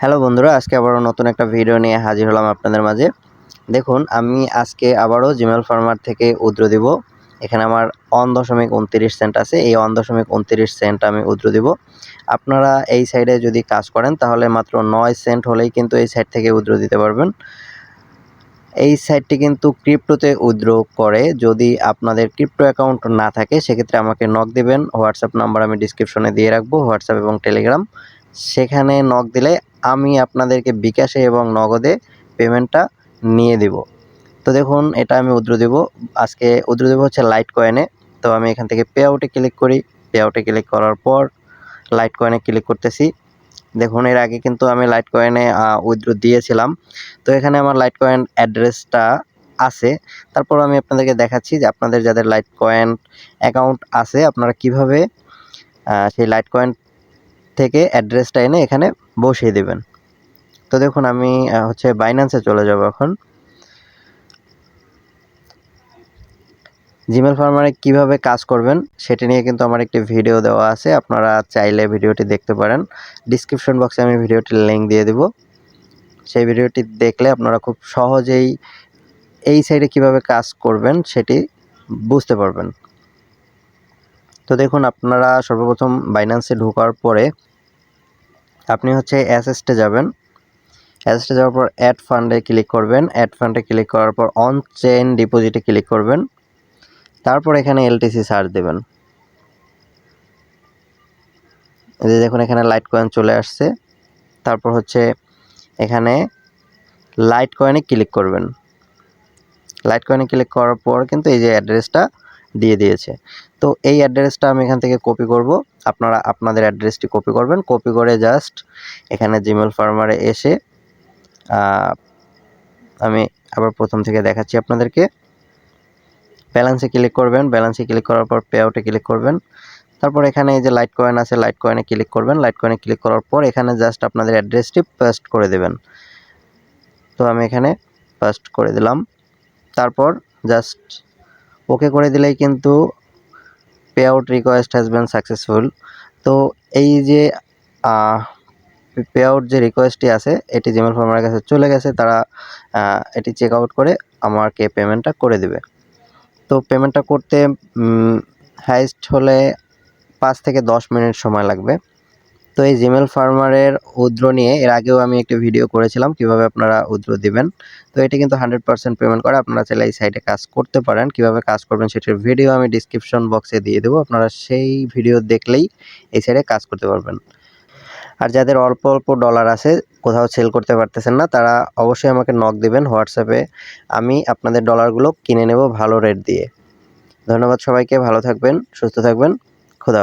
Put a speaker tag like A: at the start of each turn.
A: Hello বন্ধুরা, আজকে আবারও নতুন একটা ভিডিও নিয়ে হাজির হলাম আপনাদের মাঝে। দেখুন, আমি আজকে আবারও জিমেল ফার্মার থেকে উদ্র দিব। এখানে আমার অন দশমিক উনত্রিশ সেন্ট আছে, এই অন দশমিক উনত্রিশ সেন্ট আমি উদ্র দিব। আপনারা এই সাইডে যদি কাজ করেন, তাহলে মাত্র নয় সেন্ট হলেই কিন্তু এই সাইড থেকে উদ্র দিতে পারবেন। এই সাইটটি কিন্তু ক্রিপ্টোতে উইথড্র করে, যদি আপনাদের ক্রিপ্টো অ্যাকাউন্ট না থাকে, সেক্ষেত্রে আমাকে নক দিবেন। হোয়াটসঅ্যাপ নাম্বার আমি ডিসক্রিপশনে দিয়ে রাখব হোয়াটসঅ্যাপ এবং টেলিগ্রাম সেখানে নক দিলে আমি আপনাদেরকে বিকাশে এবং নগদে পেমেন্টটা নিয়ে দিব। তো দেখুন, এটা আমি উদ্র দেব। আজকে উদ্র দেব হচ্ছে লাইট কয়েনে তো আমি এখান থেকে পে আউটে ক্লিক করি। পে আউটে ক্লিক করার পর লাইট কয়েনে ক্লিক করতেছি। দেখুন, এর আগে কিন্তু আমি লাইট কয়েনে উইথড্র দিয়েছিলাম। তো এখানে আমার লাইট কয়েন অ্যাড্রেসটা আছে। তারপর আমি আপনাদেরকে দেখাচ্ছি যে আপনাদের যাদের লাইট কয়েন অ্যাকাউন্ট আছে, আপনারা কীভাবে সেই লাইট কয়েন থেকে অ্যাড্রেসটা এনে এখানে বসিয়ে দেবেন। তো দেখুন, আমি হচ্ছে বাইন্যান্সে চলে যাব এখন। জিমেল ফার্মারে কীভাবে কাজ করবেন সেটি নিয়ে কিন্তু আমার একটি ভিডিও দেওয়া আছে। আপনারা চাইলে ভিডিওটি দেখতে পারেন। ডিসক্রিপশন বক্সে আমি ভিডিওটির লিঙ্ক দিয়ে দেব। সেই ভিডিওটি দেখলে আপনারা খুব সহজেই এই সাইডে কীভাবে কাজ করবেন সেটি বুঝতে পারবেন। তো দেখুন, আপনারা সর্বপ্রথম বাইন্যান্সে ঢোকার পরে আপনি হচ্ছে অ্যাসেসটে যাবেন। অ্যাসেসটে যাওয়ার পর অ্যাড ফান্ডে ক্লিক করবেন। অ্যাড ফান্ডে ক্লিক করার পর অন চেইন ডিপোজিটে ক্লিক করবেন। তারপর এখানে এলটিসি সার্চ দেবেন। এই যে দেখুন এখানে লাইট কয়েন চলে আসছে। তারপর হচ্ছে এখানে লাইট কয়েনে ক্লিক করবেন। লাইট কয়েনে ক্লিক করার পর কিন্তু এই যে অ্যাড্রেসটা দিয়ে দিয়েছে। তো এই অ্যাড্রেসটা আমি এখান থেকে কপি করব। আপনারা আপনাদের অ্যাড্রেসটি কপি করবেন। কপি করে জাস্ট এখানে জিমেল ফার্মারে এসে আমি আবার প্রথম থেকে দেখাচ্ছি আপনাদেরকে। ব্যালেন্সে ক্লিক করবেন। ব্যালেন্সে ক্লিক করার পর পে আউটে ক্লিক করবেন। তারপর এখানে এই যে লাইট কয়েন আছে লাইট কয়েনে ক্লিক করবেন। লাইট কয়েনে ক্লিক করার পর এখানে জাস্ট আপনাদের অ্যাড্রেসটি পেস্ট করে দেবেন। তো আমি এখানে পেস্ট করে দিলাম। তারপর জাস্ট ওকে করে দিলেই কিন্তু pay out request has been successful তো এই যে পে আউট যে রিকোয়েস্টটি আছে, এটি জিমেল ফার্মারের কাছে চলে গেছে, তারা এটি চেক আউট করে আমাকে পেমেন্টটা করে দেবে। তো পেমেন্টটা করতে হাইস্ট হলে পাঁচ থেকে দশ মিনিট সময় লাগবে। তো এই জিমেল ফার্মারের উদ্র নিয়ে এর আগেও আমি একটি ভিডিও করেছিলাম, কীভাবে আপনারা উদ্র দিবেন। তো এটি কিন্তু হান্ড্রেড পার্সেন্ট পেমেন্ট করে, আপনারা চাইলে এই সাইটে কাজ করতে পারেন। কীভাবে কাজ করবেন সেটির ভিডিও আমি ডিসক্রিপশন বক্সে দিয়ে দেবো, আপনারা সেই ভিডিও দেখলেই এই সাইটে কাজ করতে পারবেন। আর যাদের অল্প অল্প ডলার আছে, কোথাও সেল করতে পারতেছেন না, তারা অবশ্যই আমাকে নক দিবেন হোয়াটসঅ্যাপে আমি আপনাদের ডলারগুলো কিনে নেব ভালো রেট দিয়ে। ধন্যবাদ সবাইকে, ভালো থাকবেন, সুস্থ থাকবেন, খুদা